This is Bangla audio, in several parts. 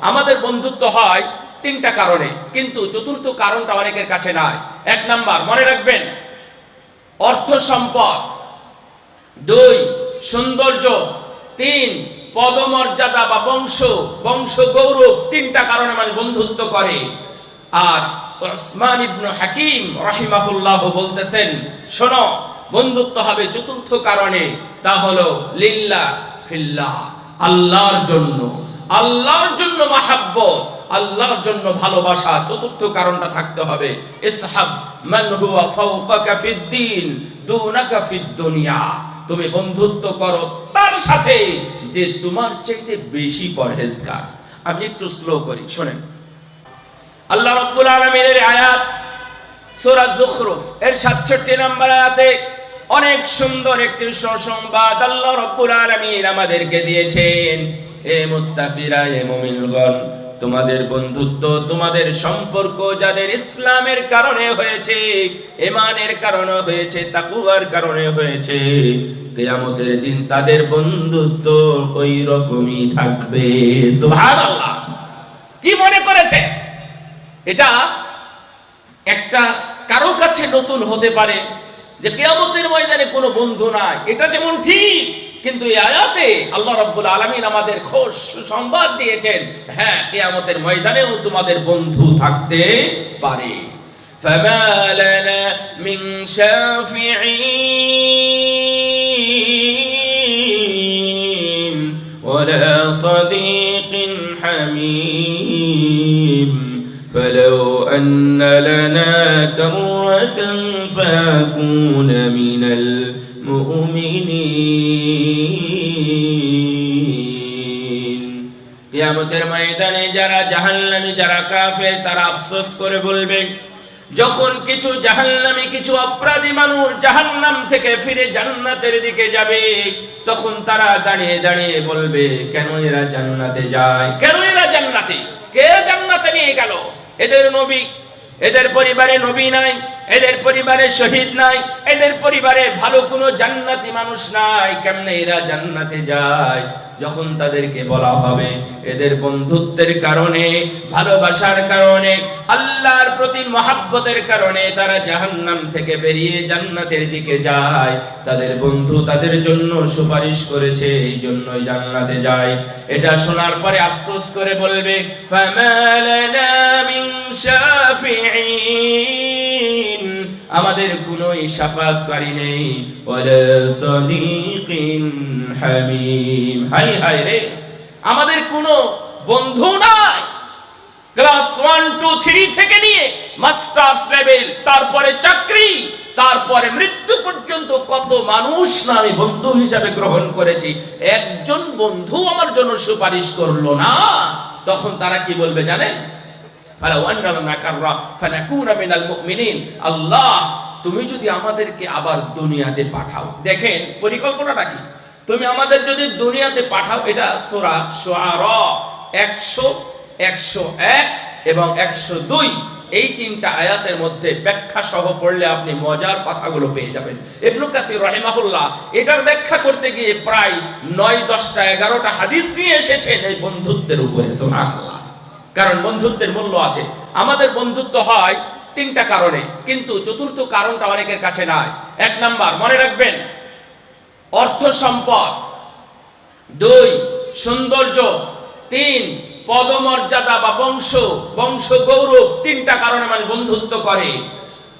আমাদের বন্ধুত্ব হয় তিনটা কারণে। কিন্তু চতুর্থ কারণটা অনেকের কাছে নাই। এক নাম্বার, মনে রাখবেন, অর্থ সম্পদ। দুই, সৌন্দর্য। তিন, পদমর্যাদা বা বংশ বংশ গৌরব। তিনটা কারণে মানুষ বন্ধুত্ব করে। আর ওসমান ইবনু হাকিম রাহিমাহুল্লাহ বলতেছেন, শোনো, বন্ধুত্ব হবে চতুর্থ কারণে, তা হলো লিল্লা ফিল্লাহ, আল্লাহর জন্য। আল্লাহর জন্য মাহাব্বত, আল্লাহর জন্য ভালোবাসা, চতুর্থ কারণটা থাকতে হবে। ইসহাব, মান হুয়া ফাওকাকা ফিদ্দিন, দুনাকা ফিদ দুনিয়া তুমি বন্ধুত্ব করো তার সাথে, যে তোমার চাইতে বেশি পরহেজগার। আমি একটু স্লো করি, শোনেন। আল্লাহ রাব্বুল আলামিনের আয়াত, সূরা যুখরুফ এর 67 নম্বর আয়াতে অনেক সুন্দর একটি সুসংবাদ আল্লাহ রাব্বুল আলামিন আমাদেরকে দিয়েছেন। তোমাদের বন্ধুত্ব, তোমাদের সম্পর্ক যাদের ইসলামের কারণে হয়েছে এমানের কারণে হয়েছে, তাকুয়ার কারণে হয়েছে, কেয়ামতের দিন তাদের বন্ধুত্ব ওই রকমই থাকবে কি মনে করেছে? এটা একটা কারও কাছে নতুন হতে পারে যে কেয়ামতের ময়দানে কোনো বন্ধু নাই। এটা যেমন ঠিক কিন্তু এই আয়াতে আল্লাহ রাব্বুল আলামিন আমাদের খোশ সংবাদ দিয়েছেন হ্যাঁ কেয়ামতের ময়দানেও তোমাদের বন্ধু থাকতে পারে فما لنا من شافعين ولا صديق حميم فلو أن لنا كرة فأكون من المؤمنين কিয়ামতের ময়দানে যারা জাহান্নামী, যারা কাফের, তারা আফসোস করে বলবে, যখন কিছু জাহান্নামী, কিছু অপরাধী মানুষ জাহান্নাম থেকে ফিরে জান্নাতের দিকে যাবে, তখন তারা দাঁড়িয়ে দাঁড়িয়ে বলবে, কেন এরা জান্নাতে যায়? কেন এরা জান্নাতে? কে জান্নাতে নিয়ে গেল? এদের নবী, এদের পরিবারে নবী নাই। এদের পরিবারে শহীদ নাই, এদের পরিবারে ভালো কোনো জান্নাতি মানুষ নাই, কেমনে এরা জান্নাতে যায়? যখন তাদেরকে বলা হবে, এদের বন্ধুত্বের কারণে, ভালোবাসার কারণে, আল্লাহর প্রতি মহাব্বতের কারণে তারা জাহান্নাম থেকে বেরিয়ে জান্নাতের দিকে যায়। তাদের বন্ধু তাদের জন্য সুপারিশ করেছে, এই জন্যই জান্নাতে যায়। এটা শোনার পরে আফসোস করে বলবে, ফামা লানা মিন শাফিঈন? আমাদের কোনোই সাফাতকারী নেই। হাই হাই রে। আমাদের কোনো বন্ধু নাই। ক্লাস ওয়ান, টু, থ্রি থেকে নিয়ে মাস্টার্স লেভেল, তারপরে চাকরি, তারপরে মৃত্যু পর্যন্ত কত মানুষ না আমি বন্ধু হিসাবে গ্রহণ করেছি। একজন বন্ধু আমার জন্য সুপারিশ করল না। তখন তারা কি বলবে জানেন? ফালাউ আন্না লানা কাররা ফানাকুনা মিনাল মুমিনিন। আল্লাহ, তুমি যদি আমাদেরকে আবার দুনিয়াতে পাঠাও। দেখেন, পরিকল্পনাটা কি? তুমি আমাদের যদি দুনিয়াতে পাঠাও, এটা সূরা শুআরা 100 101 এবং 102 এই তিনটা আয়াতের মধ্যে ব্যাখ্যা সহ পড়লে আপনি মজার কথাগুলো পেয়ে যাবেন। ইবনু কাসির রাহিমাহুল্লাহ এটার ব্যাখ্যা করতে গিয়ে প্রায় নয়, দশটা, এগারোটা হাদিস নিয়ে এসেছেন এই বন্ধুত্বের উপরে, সুবহানাল্লাহ। কারণ বন্ধুত্বের মূল্য আছে। আমাদের বন্ধুত্ব হয় তিনটা কারণে, কিন্তু চতুর্থ কারণটা অনেকের কাছে নাই। এক নাম্বার, মনে রাখবেন, অর্থ সম্পদ। দুই, সৌন্দর্য। তিন, পদমর্যাদা বা বংশ বংশ গৌরব, তিনটা কারণে মানে বন্ধুত্ব করে।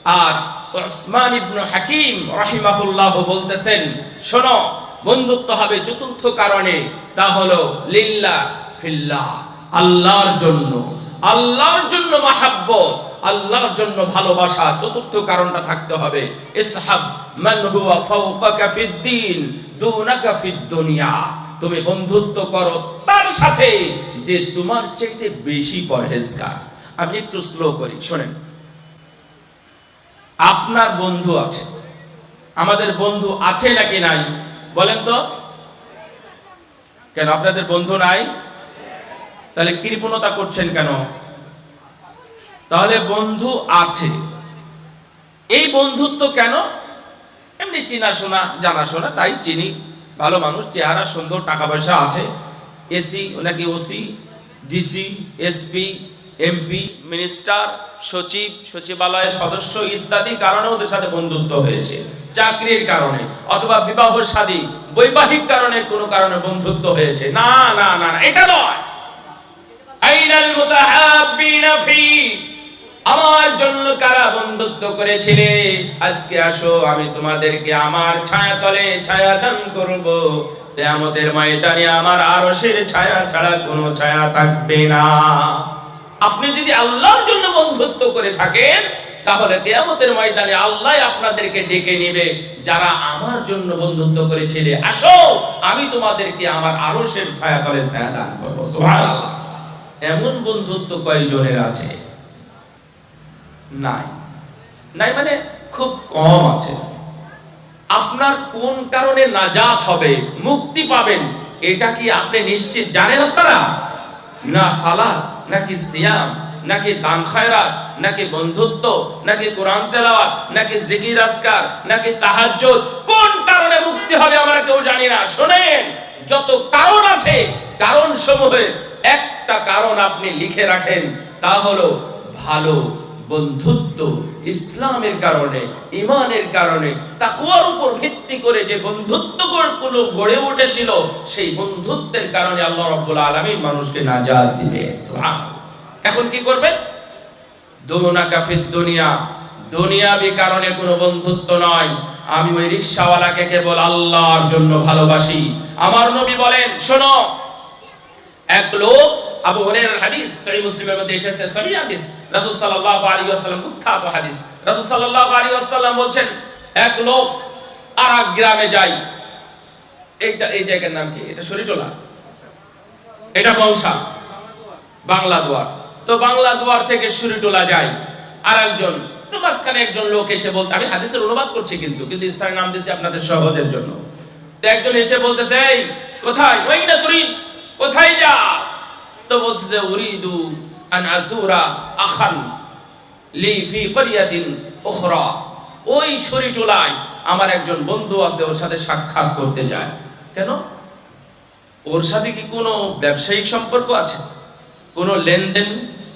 আর ওসমান ইবনু হাকিম রাহিমাহুল্লাহ বলতেছেন, শোনো, বন্ধুত্ব হবে চতুর্থ কারণে, তা হলো লিল্লা ফিল্লাহ। আল্লাহর জন্য। আল্লাহর জন্য মাহাব্বত, আল্লাহর জন্য ভালোবাসা, চতুর্থ কারণটা থাকতে হবে। ইসহাব, মান হুয়া ফাওকাকা ফিদ্দিন, দুনাকা ফিদ দুনিয়া তুমি বন্ধুত্ব করো তার সাথে, যে তোমার চাইতে বেশি পরহেজগার। আমি একটু স্লো করি, শোনেন। আপনার বন্ধু আছে। আমাদের বন্ধু আছে নাকি নাই? বলেন তো। কেন আপনাদের বন্ধু নাই? তাহলে কৃপণতা করছেন কেন? তাহলে বন্ধু আছে। এই বন্ধুত্ব কেন? এমনি চিনাশোনা, জানাশোনা, তাই চিনি। ভালো মানুষ, চেহারা সুন্দর টাকা পয়সা আছে। এসি নাকি OC, DC, SP, MP, minister, সচিব সচিবালয়ের সদস্য ইত্যাদি কারণে ওদের সাথে বন্ধুত্ব হয়েছে। চাকরির কারণে, অথবা বিবাহ শাদী বৈবাহিক কারণে কোনো কারণে বন্ধুত্ব হয়েছে। না না না, এটা নয়। আমার জন্য কারা বন্ধুত্ব করেছিলে? আজকে আসো, আমি তোমাদেরকে আমার করব। ময়দানে আমার আরশের ছায়া ছাড়া কোনো ছায়া থাকবে না। আপনি যদি আল্লাহর জন্য বন্ধুত্ব করে থাকেন, তাহলে কিয়ামতের ময়দানে আল্লাহ আপনাদেরকে ডেকে নেবে, যারা আমার জন্য বন্ধুত্ব করেছিলে। আসো, আমি তোমাদেরকে আমার আরশের ছায়া তলে ছায়া দান করব এমন বন্ধুত্ব কয়জনের আছে? নাই। নাই মানে খুব কম আছে। আপনার কোন কারণে নাজাত হবে, মুক্তি পাবেন, এটা কি আপনি নিশ্চিত জানেন আপনারা? না সালাহ নাকি সিয়াম নাকি দান খায়রাত নাকি বন্ধুত্ব নাকি কোরআন তেলাওয়াত নাকি জিকির আসকার নাকি তাহাজ্জুদ, কোন কারণে মুক্তি হবে আমরা কেউ জানি না। শুনেন, যত কারণ আছে কারণ সমূহের একটা কারণ আপনি লিখে রাখেন, তা হলো ভালো বন্ধুত্ব ইসলামের কারণে, ইমানের কারণে তাকুয়ার উপর ভিত্তি করে যে বন্ধুত্বগুলো গড়ে উঠেছিল, সেই বন্ধুত্বের কারণে আল্লাহ রাব্বুল আলামিন মানুষকে নাজাত দিবে। এখন কি করবেন? দুমুনা কাফির দুনিয়া। দুনিয়াবি কারণে কোনো বন্ধুত্ব নয়। আমি ওই রিক্সাওয়ালাকে কেবল আল্লাহর জন্য ভালোবাসি। আমার নবী বলেন, শোনো এক লোক, আবু হাদিস মুসলিমের মধ্যে এসেছে হাদিস। বিখ্যাত হাদিস। এক লোক আর গ্রামে এইটা, এই জায়গার নাম কি? এটা শরীটোলা এটা বংশা? বাংলা দুয়ার তো বাংলা দুয়ার থেকে শরীটোলা যায়। আর একজন তো মাঝখানে একজন লোক এসে বলতে, আমি হাদিসের অনুবাদ করছি কিন্তু কিন্তু স্থানের নাম দিয়েছি আপনাদের সহজের জন্য। তো একজন এসে বলতেছে, এই, কোথায়? ওই না তুই কোথায় যা? তো বলছে যে, উরিদু আন আজুরা আখান লি ফি করিয়াতিন উখরা। ওই শরীটোলায় আমার একজন বন্ধু আছে, ওর সাথে সাক্ষাৎ করতে যায়। কেন? ওর সাথে কি কোনো ব্যবসায়িক সম্পর্ক আছে? কোনো লেনদেন,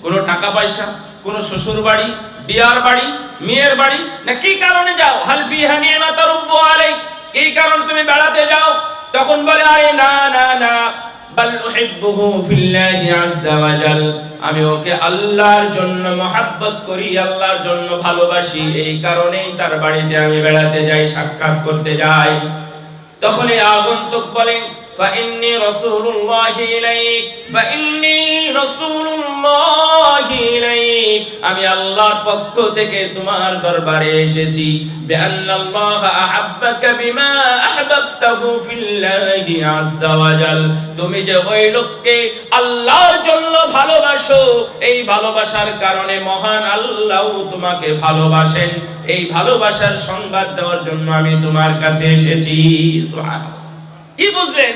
কোনো টাকা পয়সা কোনো শ্বশুর বাড়ি বিয়ার বাড়ি, মেয়ের বাড়ি? না, কি কারণে যাও? হালফি হানিয়ে তার আলাই কি কারণে তুমি বেড়াতে যাও? তখন বলে, আরে না না না। আমি ওকে আল্লাহর জন্য মহাব্বত করি, আল্লাহর জন্য ভালোবাসি। এই কারণেই তার বাড়িতে আমি বেড়াতে যাই, সাক্ষাৎ করতে যাই। তখন এই আগন্তুক বলেন فإني رسول الله إليك فإني رسول الله إليك আমি আল্লাহর পক্ষ থেকে তোমার দরবারে এসেছি بأن الله أحبك بما أحببته في الله عز وجل তুমি যে ওই লোককে আল্লাহর জন্য ভালোবাসো এই ভালোবাসার কারণে মহান আল্লাহ তোমাকে ভালোবাসেন এই ভালোবাসার সংবাদ দেওয়ার জন্য আমি তোমার কাছে এসেছি সুবহানাল্লাহ। কি বুঝলেন?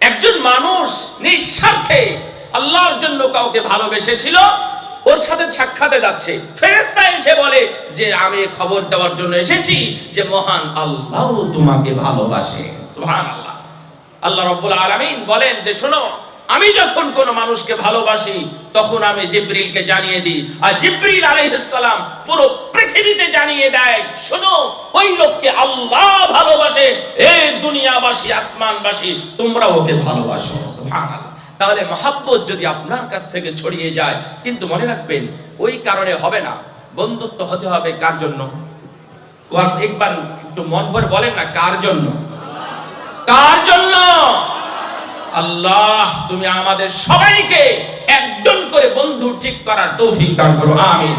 একজন মানুষ নিঃস্বার্থে আল্লাহর জন্য কাউকে ভালোবেসেছিল, ওর সাথে সাক্ষাতে যাচ্ছে। ফেরেস্তা এসে বলে যে, আমি খবর দেওয়ার জন্য এসেছি যে, মহান আল্লাহ তোমাকে ভালোবাসে। আল্লাহ আল্লাহ রব্বুল আলমিন বলেন যে, শোনো আমি যখন কোন মানুষকে ভালোবাসি, তখন আমি জিব্রিলকে জানিয়ে দিই। আর জিব্রিল আলাইহিস সালাম পুরো পৃথিবীতে জানিয়ে দেয়, শোনো, ওই লোককে আল্লাহ ভালোবাসে। এই দুনিয়াবাসী, আসমানবাসী তোমরা ওকে ভালোবাসো। সুবহানাল্লাহ। তাহলে মহাব্বত যদি আপনার কাছ থেকে ছড়িয়ে যায়, কিন্তু মনে রাখবেন, ওই কারণে হবে না। বন্ধুত্ব হতে হবে কার জন্য? একবার একটু মন ভরে বলেন না, কার জন্য? কার জন্য? আল্লাহ তুমি আমাদের সবাইকে একজন করে বন্ধু ঠিক করার তৌফিক দান করো আমিন।